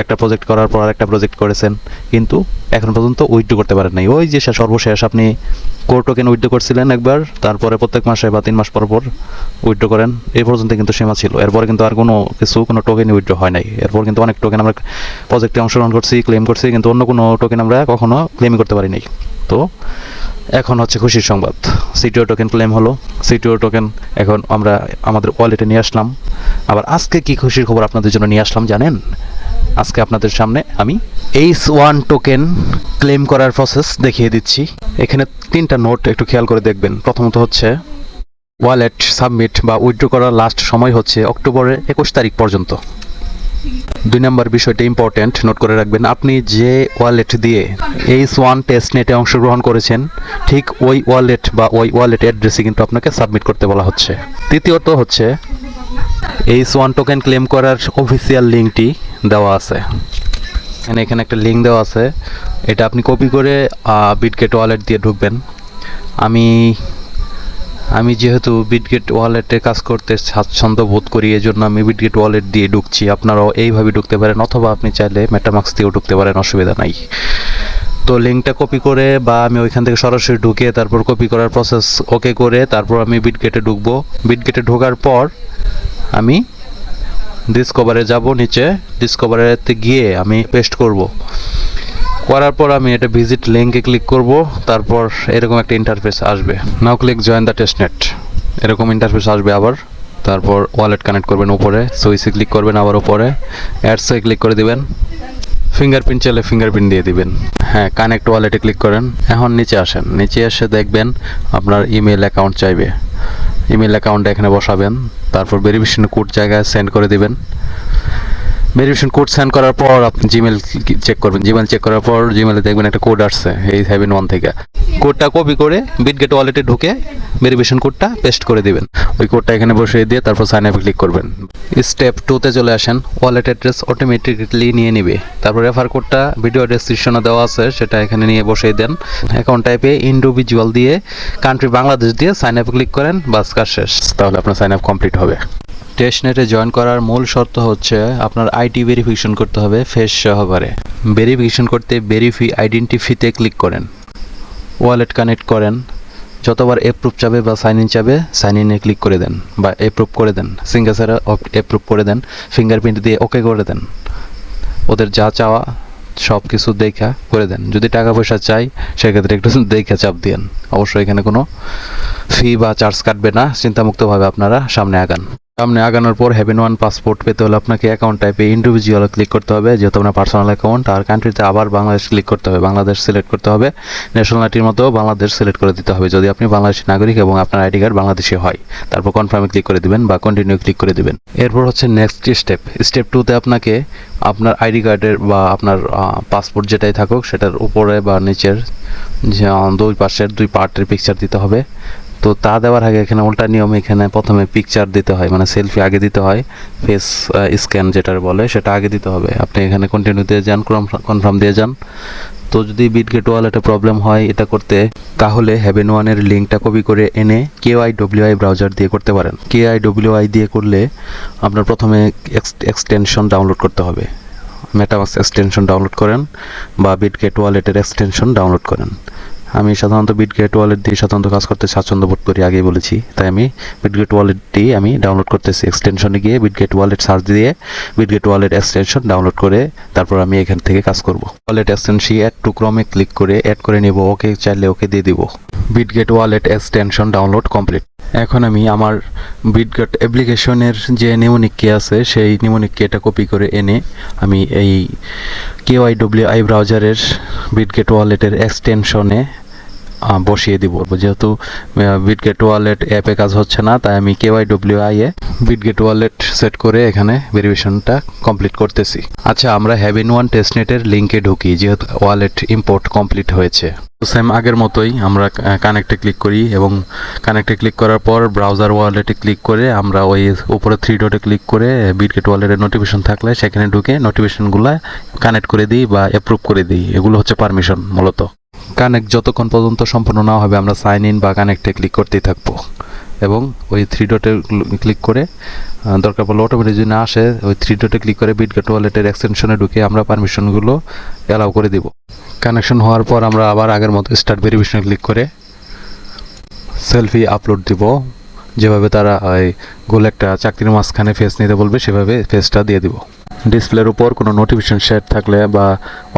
একটা প্রজেক্ট করার পর একটা প্রজেক্ট করেছেন, কিন্তু এখন পর্যন্ত উইথড্র করতে পারেন নাই। ওই যে সর্বশেষ আপনি কোর টোকেন উইথড্র করছিলেন একবার, তারপরে প্রত্যেক মাসে বা তিন মাস পর পর উইথড্র করেন। এই পর্যন্ত কিন্তু সীমা ছিল। এরপরে কিন্তু আর কোনো কিছু, কোনো টোকেন উইথড্র হয় নাই। এরপর কিন্তু অনেক টোকেন আমরা প্রজেক্টে অংশগ্রহণ করছি ক্লেম করছি, কিন্তু অন্য কোনো টোকেন আমরা কখনো ক্লেমই করতে পারি নাই। তো এখন হচ্ছে খুশির সংবাদ। সিটিও টোকেন ক্লেম হলো। সিটিও টোকেন এখন আমরা আমাদের ওয়ালেটে নিয়ে আসলাম। আবার আজকে কি খুশির খবর আপনাদের জন্য নিয়ে আসলাম জানেন? আজকে আপনাদের সামনে আমি এইচ ওয়ান টোকেন ক্লেম করার প্রসেস দেখিয়ে দিচ্ছি। এখানে তিনটা নোট একটু খেয়াল করে দেখবেন। প্রথমত হচ্ছে ওয়ালেট সাবমিট বা উইথড্র করার লাস্ট সময় হচ্ছে অক্টোবরের একুশ তারিখ পর্যন্ত। দুই নম্বর বিষয়টা ইম্পর্ট্যান্ট নোট করে রাখবেন, আপনি যে ওয়ালেট দিয়ে এইচ ওয়ান টেস্ট নেটে অংশগ্রহণ করেছেন, ঠিক ওই ওয়ালেট বা ওই ওয়ালেট অ্যাড্রেসে কিন্তু আপনাকে সাবমিট করতে বলা হচ্ছে। তৃতীয়ত হচ্ছে এইচ ওয়ান টোকেন ক্লেম করার অফিসিয়াল লিঙ্কটি দেওয়া আছে। এখানে এখানে একটা লিঙ্ক দেওয়া আছে। এটা আপনি কপি করে বিটগেট ওয়ালেট দিয়ে ঢুকবেন। আমি আমি যেহেতু বিটগেট ওয়ালেটে কাজ করতে স্বাচ্ছন্দ্য বোধ করি এই জন্য আমি বিটগেট ওয়ালেট দিয়ে ঢুকছি। আপনারাও এইভাবে ঢুকতে পারেন, অথবা আপনি চাইলে মেটামাক্স দিয়েও ঢুকতে পারেন, অসুবিধা নাই। তো লিঙ্কটা কপি করে বা আমি ওইখান থেকে সরাসরি ঢুকে তারপর কপি করার প্রসেস ওকে করে, তারপর আমি বিটগেটে ঢুকবো। বিটগেটে ঢোকার পর আমি ডিসকভারে যাব, নিচে ডিসকভারেতে গিয়ে আমি পেস্ট করব। করার পর আমি এটা ভিজিট লিঙ্কে ক্লিক করব, তারপর এরকম একটা ইন্টারফেস আসবে। Now click join the testnet এরকম ইন্টারফেস আসবে আবার। তারপর ওয়ালেট কানেক্ট করবেন উপরে। সুইচে ক্লিক করবেন আবার উপরে। অ্যাডসে ক্লিক করে দিবেন। ফিঙ্গারপ্রিন্ট চাইলে ফিঙ্গারপ্রিন্ট দিয়ে দিবেন। হ্যাঁ কানেক্ট ওয়ালেটে ক্লিক করেন। এখন নিচে আসেন। নিচে এসে দেখবেন আপনার ইমেল অ্যাকাউন্ট চাইবে। ইমেল অ্যাকাউন্টটা এখানে বসাবেন। তারপর ভেরিফিকেশন কোড জায়গায় সেন্ড করে দিবেন। ভেরিফিকেশন কোড সেন্ড করার পর আপনি জিমেল চেক করবেন। জিমেল চেক করার পর জিমেলে দেখবেন একটা কোড আসছে, এই সেভেন ওয়ান থেকে। কোডটা কপি করে বিটগেট ওয়ালেটে ঢুকে ভেরিফিকেশন কোডটা পেস্ট করে দিবেন। ওই কোডটা এখানে বসিয়ে দিয়ে তারপর সাইন আপে ক্লিক করবেন। স্টেপ টুতে চলে আসেন ওয়ালেট অ্যাড্রেস অটোমেটিকলি নিয়ে নিবে। তারপর রেফার কোডটা ভিডিও ডেসক্রিপশনে দেওয়া আছে, সেটা এখানে নিয়ে বসিয়ে দেন। অ্যাকাউন্ট টাইপে ইন্ডিভিজুয়াল দিয়ে কান্ট্রি বাংলাদেশ দিয়ে সাইন আপে ক্লিক করেন, বাস কাজ শেষ। তাহলে আপনার সাইন আপ কমপ্লিট হবে। টেস্টনেটে জয়েন করার মূল শর্ত হচ্ছে আপনার আইটি ভেরিফিকেশন করতে হবে ফেস সহকারে। ভেরিফিকেশন করতে ভেরিফি আইডেন্টিফিতে ক্লিক করেন। ওয়ালেট কানেক্ট করেন। যতবার অ্যাপ্রুভ চাবে বা সাইন ইন চাবে সাইন ইনে ক্লিক করে দেন বা অ্যাপ্রুভ করে দেন। সিঙ্গাসারে অ্যাপ্রুভ করে দেন ফিঙ্গারপ্রিন্ট দিয়ে ওকে করে দেন। ওদের যা চাওয়া সব কিছু দেখা করে দেন। যদি টাকা পয়সা চাই, সেক্ষেত্রে একটু দেখে চাপ দিন অবশ্যই এখানে কোনো ফি বা চার্জ কাটবে না। চিন্তামুক্তভাবে আপনারা সামনে আগান। সামনে আগানোর পর হ্যাভেন ওয়ান পাসপোর্ট পেতে হলে আপনাকে অ্যাকাউন্ট টাইপে ইন্ডিভিজুয়াল ক্লিক করতে হবে, যেহেতু আপনার পার্সোনাল অ্যাকাউন্ট আর কান্ট্রিতে আবার বাংলাদেশ ক্লিক করতে হবে বাংলাদেশ সিলেক্ট করতে হবে ন্যাশনালিটির মতো বাংলাদেশ সিলেক্ট করে দিতে হবে, যদি আপনি বাংলাদেশি নাগরিক এবং আপনার আইডি কার্ড বাংলাদেশে হয়। তারপর কনফার্মে ক্লিক করে দিবেন বা কন্টিনিউ ক্লিক করে দিবেন। এরপর হচ্ছে নেক্সট স্টেপ স্টেপ টুতে আপনাকে আপনার আইডি কার্ডের বা আপনার পাসপোর্ট যেটাই থাকুক, সেটার উপরে বা নিচের দুই পাশের দুই পার্টের পিকচার দিতে হবে। তো তা দেওয়ার আগে এখানে উল্টা নিয়ম এখানে প্রথমে পিকচার দিতে হয় মানে সেলফি আগে দিতে হয় ফেস স্ক্যান যেটার বলে সেটা আগে দিতে হবে। আপনি এখানে কন্টিনিউ দিয়ে যান কনফার্ম দিয়ে যান। তো যদি বিটগেট ওয়ালেটে প্রবলেম হয় এটা করতে, তাহলে হ্যাভেন ওয়ানের লিঙ্কটা কপি করে এনে K I W I browser দিয়ে করতে পারেন। কে আই ডব্লিউ আই দিয়ে করলে আপনার প্রথমে এক্সটেনশন ডাউনলোড করতে হবে। মেটামাক্স এক্সটেনশন ডাউনলোড করেন বা বিটগেট ওয়ালেটের এক্সটেনশন ডাউনলোড করেন। আমি সাধারণত বিটগেট ওয়ালেট দিয়ে সাধারণত কাজ করতে স্বাচ্ছন্দ্য বোধ করি, আগেই বলেছি। তাই আমি বিটগেট দিয়ে আমি ডাউনলোড করতেছি। এক্সটেনশনে গিয়ে বিটগেট ওয়ালেট সার্চ দিয়ে বিটগেট ওয়ালেট এক্সটেনশন ডাউনলোড করে তারপর আমি এখান থেকে কাজ করব। Wallet extension add to Chrome click করে অ্যাড করে নেব। ওকে চাইলে ওকে দিয়ে দিব। Bitget wallet extension download complete এখন আমি আমার বিটগেট অ্যাপ্লিকেশনের যে নিউনিক কে আছে, সেই নিমোনিক কেটা কপি করে এনে আমি এই কেওয়াই ডব্লিউ আই ব্রাউজারের বিটগেট ওয়ালেটের এক্সটেনশনে বসিয়ে দিব। যেহেতু বিটগেট ওয়ালেট অ্যাপে কাজ হচ্ছে না, তাই আমি কেওয়াই ডব্লিউ আই এ বিটগেট ওয়ালেট সেট করে এখানে ভেরিফিকেশনটা কমপ্লিট করতেছি। আচ্ছা আমরা হ্যাভেন ওয়ান টেস্টনেটের লিঙ্কে ঢুকি, যেহেতু ওয়ালেট ইম্পোর্ট কমপ্লিট হয়েছে। সেম আগের মতোই আমরা কানেক্টে ক্লিক করি এবং কানেক্টে ক্লিক করার পর ব্রাউজার ওয়ালেটে ক্লিক করে আমরা ওই উপরে থ্রি ডটে ক্লিক করে বিটগেট ওয়ালেটের নোটিফিকেশন থাকলে সেখানে ঢুকে নোটিফিকেশনগুলো কানেক্ট করে দিই বা অ্যাপ্রুভ করে দিই। এগুলো হচ্ছে পারমিশন মূলত। কানেক্ট যতক্ষণ পর্যন্ত সম্পূর্ণ না হবে আমরা সাইন ইন বা কানেক্টে ক্লিক করতেই থাকব। এবং ওই থ্রি ডটে ক্লিক করে দরকার পড়লে অটোমেটিক যদি না আসে, ওই থ্রি ডটে ক্লিক করে বিটগেট ওয়ালেটের এক্সটেনশনে ঢুকে আমরা পারমিশনগুলো অ্যালাউ করে দিব। কানেকশন হওয়ার পর আমরা আবার আগের মতো স্টার্ট ভেরিফিকেশনে ক্লিক করে সেলফি আপলোড দিব। যেভাবে তারা ওই গোল একটা চাকরির মাঝখানে ফেস নিতে বলবে সেভাবে ফেসটা দিয়ে দিব। ডিসপ্লের উপর কোনো নোটিফিকেশন সেট থাকলে বা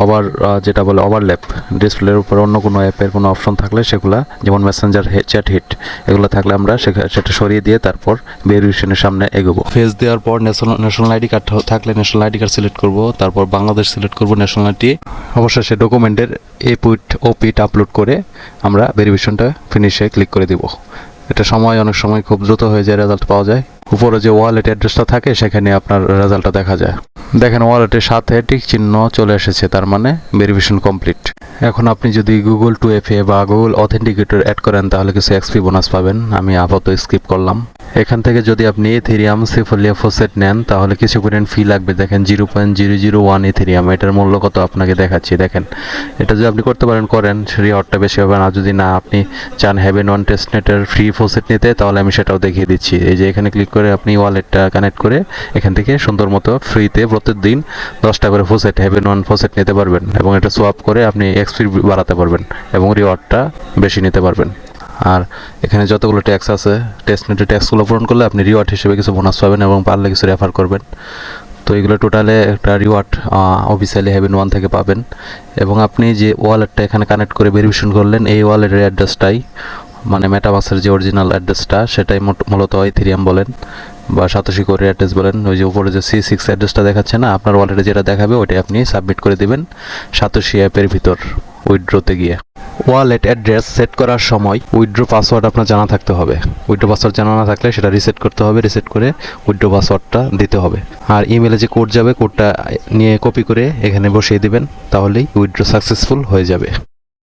ওভার যেটা বলে ওভারল্যাপ ডিসপ্লের উপর অন্য কোনো অ্যাপের কোনো অপশন থাকলে সেগুলো যেমন মেসেঞ্জার চ্যাট হিট এগুলো থাকলে আমরা সেটা সরিয়ে দিয়ে তারপর ভেরিফিকেশনের সামনে এগোবো। ফেস দেওয়ার পর ন্যাশনাল ন্যাশনাল আইডি কার্ড থাকলে ন্যাশনাল আইডি কার্ড সিলেক্ট করব তারপর বাংলাদেশ সিলেক্ট করব ন্যাশনালিটি অবশ্যই ডকুমেন্টের এ পিট ও পিট আপলোড করে আমরা ভেরিফিকেশনটা ফিনিশে ক্লিক করে দিব। এটা সময় অনেক সময় খুব দ্রুত হয়ে যায় রেজাল্ট পাওয়া যায়। উপরে যে ওয়ালেট অ্যাড্রেসটা থাকে, সেখানে আপনার রেজাল্টটা দেখা যায়। দেখেন ওয়ালেটের সাথে টিক চিহ্ন চলে এসেছে, তার মানে ভেরিফিকেশন কমপ্লিট এখন আপনি যদি গুগল টু এফ এ বা গুগল অথেন্টিকেটর অ্যাড করেন, তাহলে কিছু এক্সপি বোনাস পাবেন। আমি আপাতত স্কিপ করলাম। এখান থেকে যদি আপনি এথেরিয়াম সিফোলিয়া ফোসেট নেন, তাহলে কিছু পরিমাণ ফি লাগবে। দেখেন zero point zero zero one Ethereum এটার মূল্য কত আপনাকে দেখাচ্ছি। দেখেন, এটা যদি আপনি করতে পারেন, করেন রিওয়ার্ডটা বেশি হবে না। যদি না, আপনি চান হ্যাভেন ওয়ান টেস্টনেটের ফ্রি ফোসেট নিতে, তাহলে আমি সেটাও দেখিয়ে দিচ্ছি। এই যে এখানে ক্লিক করে আপনি ওয়ালেটটা কানেক্ট করে এখান থেকে সুন্দর মতো ফ্রিতে প্রতিদিন দশটা করে ফোসেট হ্যাভেন ওয়ান ফোসেট নিতে পারবেন এবং এটা সোয়াপ করে আপনি এক্সপি বাড়াতে পারবেন এবং রিওয়ার্ডটা বেশি নিতে পারবেন। আর এখানে যতগুলো ট্যাক্স আছে টেস্টনেটের ট্যাক্সগুলো পূরণ করলে আপনি রিওয়ার্ড হিসেবে কিছু বোনাস পাবেন এবং পারলে কিছু রেফার করবেন। তো এগুলো টোটালে একটা রিওয়ার্ড অফিসিয়ালি হ্যাভেন ওয়ান থেকে পাবেন। এবং আপনি যে ওয়ালেটটা এখানে কানেক্ট করে ভেরিফিকেশন করলেন, এই ওয়ালেটের অ্যাড্রেসটাই মানে মেটামাক্সের যে অরিজিনাল অ্যাড্রেসটা সেটাই মূলত ইথেরিয়াম বলেন বা সাতোশি কোরের অ্যাড্রেস বলেন। ওই যে উপরে যে সি সিক্স অ্যাড্রেসটা দেখাচ্ছে না, আপনার ওয়ালেটে যেটা দেখাবে, ওইটাই আপনি সাবমিট করে দেবেন সাতোশি অ্যাপের ভিতর উইথড্রোতে গিয়ে। ওয়ালেট অ্যাড্রেস সেট করার সময় উইথড্রো পাসওয়ার্ড আপনার জানা থাকতে হবে। উইথড্রো পাসওয়ার্ড জানা না থাকলে সেটা রিসেট করতে হবে রিসেট করে উইড্রো পাসওয়ার্ডটা দিতে হবে। আর ইমেলে যে কোড যাবে কোডটা নিয়ে কপি করে এখানে বসিয়ে দিবেন, তাহলেই উইথড্রো সাকসেসফুল হয়ে যাবে।